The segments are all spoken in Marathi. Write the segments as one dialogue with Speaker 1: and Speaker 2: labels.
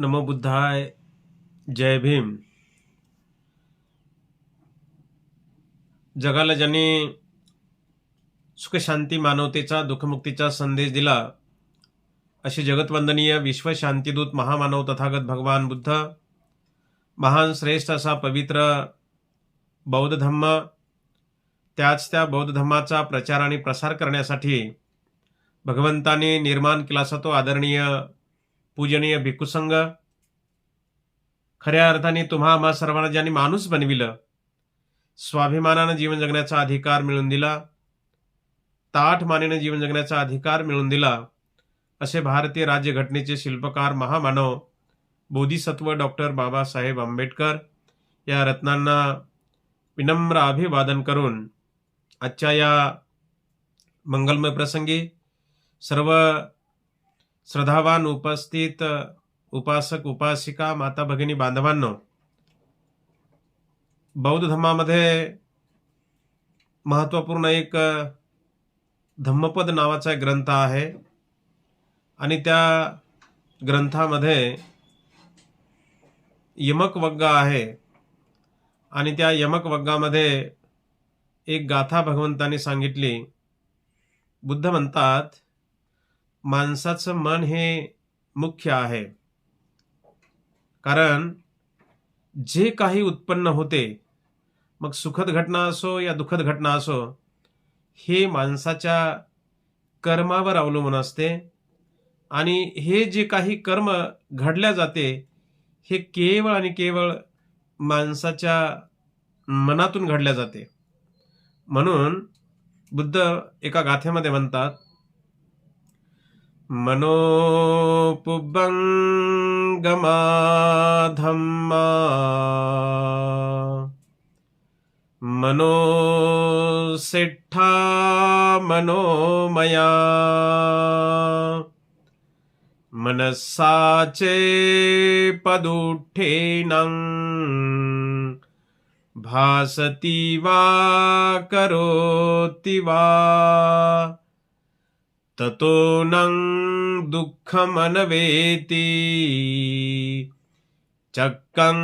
Speaker 1: नमो बुद्धाय जय भीम. जगाला ज्यांनी सुखशांती मानवतेचा दुःखमुक्तीचा संदेश दिला असे जगतवंदनीय विश्वशांतीदूत महामानव तथागत भगवान बुद्ध महान श्रेष्ठ असा पवित्र बौद्ध धम्म त्याच त्या बौद्ध धम्माचा प्रचार आणि प्रसार करण्यासाठी भगवंताने निर्माण केला असा तो आदरणीय पूजनीय भिक्खुसंघ खऱ्या अर्थाने तुम्हा आम्हा सर्वांना ज्यांनी माणूस बनविलं. स्वाभिमानानं जीवन जगण्याचा अधिकार मिळून दिला. ताठ मानेनं जीवन जगण्याचा अधिकार मिळून दिला. असे भारतीय राज्यघटनेचे शिल्पकार महामानव बोधिसत्व डॉक्टर बाबासाहेब आंबेडकर या रत्नांना विनम्र अभिवादन करून आजच्या या मंगलमय प्रसंगी सर्व श्रद्धावान उपस्थित उपासक उपासिका माता भगिनी बांधवांनो बौद्ध धर्मामध्ये महत्त्वपूर्ण एक धम्मपद नावाचा एक ग्रंथ आहे. आणि त्या ग्रंथामध्ये यमकवग्ग आहे. आणि त्या यमक वग्गामध्ये एक गाथा भगवंताने सांगितली. बुद्ध म्हणतात माणसाचं मन हे मुख्य आहे. कारण जे काही उत्पन्न होते मग सुखद घटना असो या दुःखद घटना असो हे माणसाच्या कर्मावर अवलंबून असते आणि हे जे काही कर्म घडल्या जाते हे केवळ आणि केवळ माणसाच्या मनातून घडल्या जाते. म्हणून बुद्ध एका गाथेमध्ये म्हणतात मनोपुबंगमाधम्मा मनोसेठ्ठा मनोमया मनस्साचे पदुठेनं भासति वा करोति वा। ततो नं दुःखमनवेति चक्कं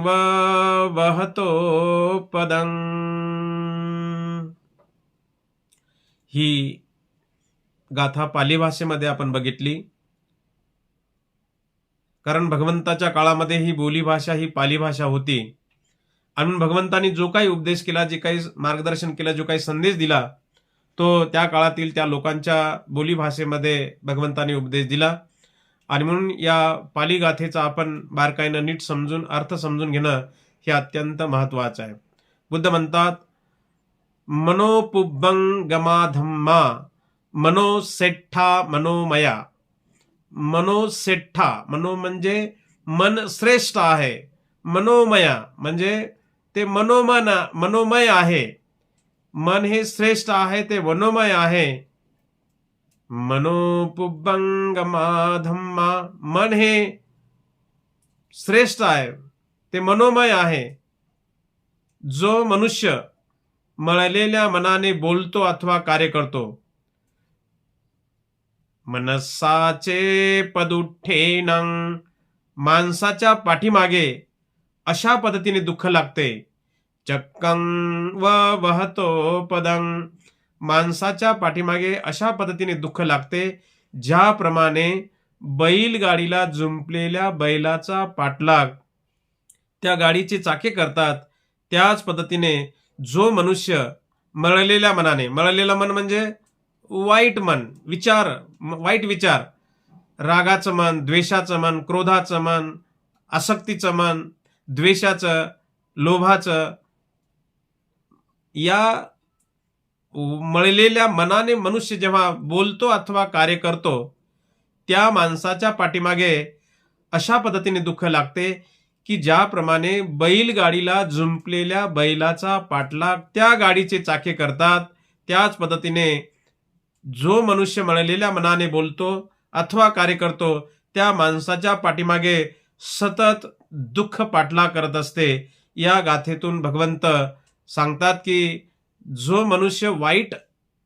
Speaker 1: व वहतो पदं ही गाथा पाली भाषेमध्ये आपण बघितली. कारण भगवंताच्या काळामध्ये ही बोलीभाषा ही पाली भाषा होती. आणि भगवंतानी जो काही उपदेश केला जे काही मार्गदर्शन केलं जो काही संदेश दिला तो त्या काळातील त्या लोकांच्या बोलीभाषेमध्ये भगवंताने उपदेश दिला. आणि म्हणून या पाली गाथेचा आपण बारकाईनं नीट समजून अर्थ समजून घेणं हे अत्यंत महत्वाचं आहे. बुद्ध म्हणतात मनोपुब्बंगमाधम्मा मनोसेठ्ठा मनोमया. मनोसेठ्ठा मनो म्हणजे मन श्रेष्ठ आहे. मनोमया म्हणजे ते मनोमन मनोमय आहे. मन हे श्रेष्ठ आहे ते वनोमय आहे. मनोपुब्बंगमाधम्मा मन हे श्रेष्ठ आहे ते मनोमय आहे. जो मनुष्य मळलेल्या मनाने बोलतो अथवा कार्य करतो मनसाचे पदुठेनं माणसाच्या पाठीमागे अशा पद्धतीने दुःख लागते. चक्कं व वहतो पदं. माणसाच्या पाठीमागे अशा पद्धतीने दुःख लागते ज्याप्रमाणे बैलगाडीला जुंपलेल्या बैलाचा पाठलाग. त्या गाडीचे चाके करतात त्याच पद्धतीने जो मनुष्य मळलेल्या मनाने मळलेलं मन म्हणजे वाईट मन विचार वाईट विचार. रागाचं मन द्वेषाचं मन क्रोधाचं मन आसक्तीचं मन द्वेषाचं लोभाचं या मळलेल्या मनाने मनुष्य जेव्हा बोलतो अथवा कार्य करतो त्या माणसाच्या पाठीमागे अशा पद्धतीने दुःख लागते की ज्याप्रमाणे बैलगाडीला झुंपलेल्या बैलाचा पाठलाग त्या गाडीचे चाके करतात त्याच पद्धतीने जो मनुष्य मळलेल्या मनाने बोलतो अथवा कार्य करतो त्या माणसाच्या पाठीमागे सतत दुःख पाठला करत असते. या गाथेतून भगवंत सांगतात की जो मनुष्य वाईट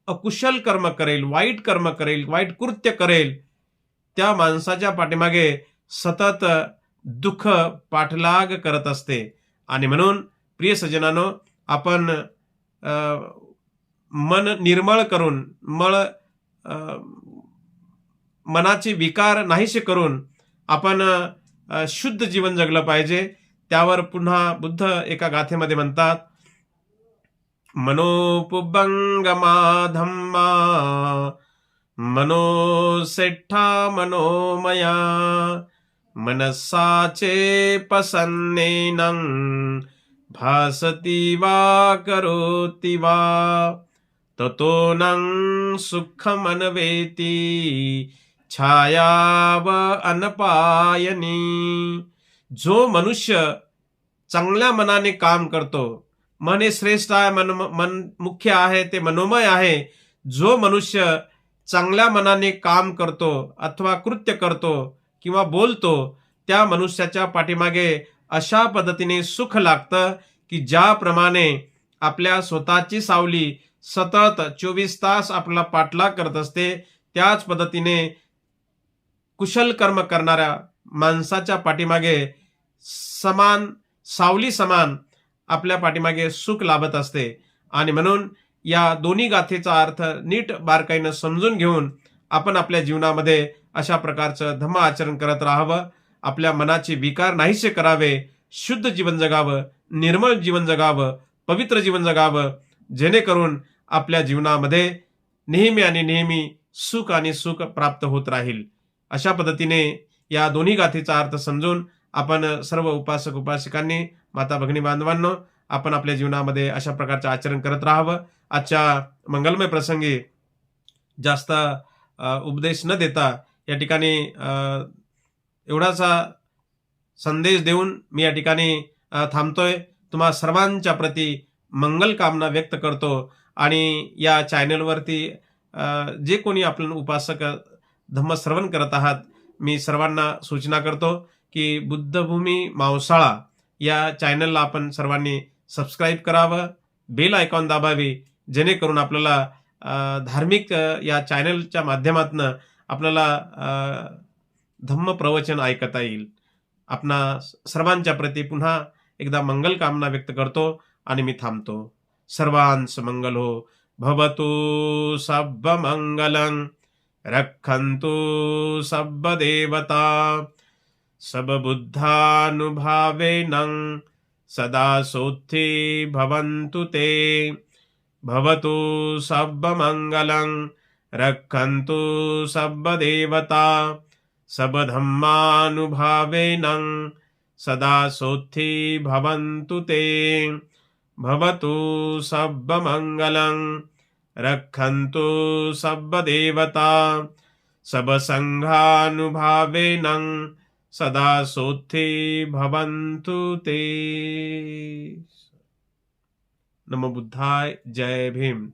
Speaker 1: अकुशल कर्म करेल वाईट कर्म करेल वाईट कृत्य करेल त्या माणसाच्या पाठीमागे सतत दुःख पाठलाग करत असते. आणि म्हणून प्रिय सज्जनानो आपण मन निर्मळ करून मळ मनाचे विकार नाहीसे करून आपण शुद्ध जीवन जगलं पाहिजे. त्यावर पुन्हा बुद्ध एका गाथेमध्ये म्हणतात मनोपुबङ्गमाधम्मा धम्मा मनोमया मनसाचे पसन्नेनं भासति वा करोति वा ततो न सुखमनवेति छायाव अनपायनी। जो मनुष्य चांगल्या मनाने काम करतो मन हे श्रेष्ठ आहे मन मन मुख्य आहे ते मनोमय आहे. जो मनुष्य चांगल्या मनाने काम करतो अथवा कृत्य करतो किंवा बोलतो त्या मनुष्याच्या पाठीमागे अशा पद्धतीने सुख लागतं की ज्याप्रमाणे आपल्या स्वतःची सावली सतत चोवीस तास आपला पाठलाग करत असते त्याच पद्धतीने कुशल कर्म करणाऱ्या माणसाच्या पाठीमागे समान सावली समान आपल्या पाठीमागे सुख लाभत असते. आणि म्हणून या दोन्ही गाथेचा अर्थ नीट बारकाईनं समजून घेऊन आपण आपल्या जीवनामध्ये अशा प्रकारचं धम्म आचरण करत राहावं. आपल्या मनाचे विकार नाहीसे करावे. शुद्ध जीवन जगावं. निर्मळ जीवन जगावं. पवित्र जीवन जगावं. जेणेकरून आपल्या जीवनामध्ये नेहमी आणि नेहमी सुख आणि सुख प्राप्त होत राहील. अशा पद्धतीने या दोन्ही गाथेचा अर्थ समजून आपण सर्व उपासक उपासिकांनी माता भगिनी बांधवांनो आपण आपल्या जीवनामध्ये अशा प्रकारचं आचरण करत राहावं. आजच्या मंगलमय प्रसंगी जास्त उपदेश न देता या ठिकाणी एवढासा संदेश देऊन मी या ठिकाणी थांबतोय. तुम्हा सर्वांच्या प्रती मंगल कामना व्यक्त करतो आणि या चॅनलवरती जे कोणी आपण उपासक धम्म श्रवण करत आहात मी सर्वांना सूचना करतो. की बुद्धभूमी मावसाळा या चॅनलला आपण सर्वांनी सबस्क्राईब करावं बेल आयकॉन दाबावी जेणेकरून आपल्याला धार्मिक या चॅनलच्या माध्यमातून आपल्याला धम्म प्रवचन ऐकता येईल. आपणा सर्वांच्या प्रती पुन्हा एकदा मंगल कामना व्यक्त करतो आणि मी थांबतो. सर्वांस मंगल हो. भवतु सब मंगलं रक्षन्तु सब देवता सबबुद्धानुभावेन सदा सोत्थी भवन्तु ते। भवतु सबमङ्गलं रक्षन्तु सबदेवता सबधम्मानुभावेन सदा सोत्थी भवन्तु ते। भवतु सबमङ्गलं रक्षन्तु सबदेवता सबसङ्घानुभावेन सदा सोत्थे भवन्तु ते। नमो बुद्धाय जय भीम।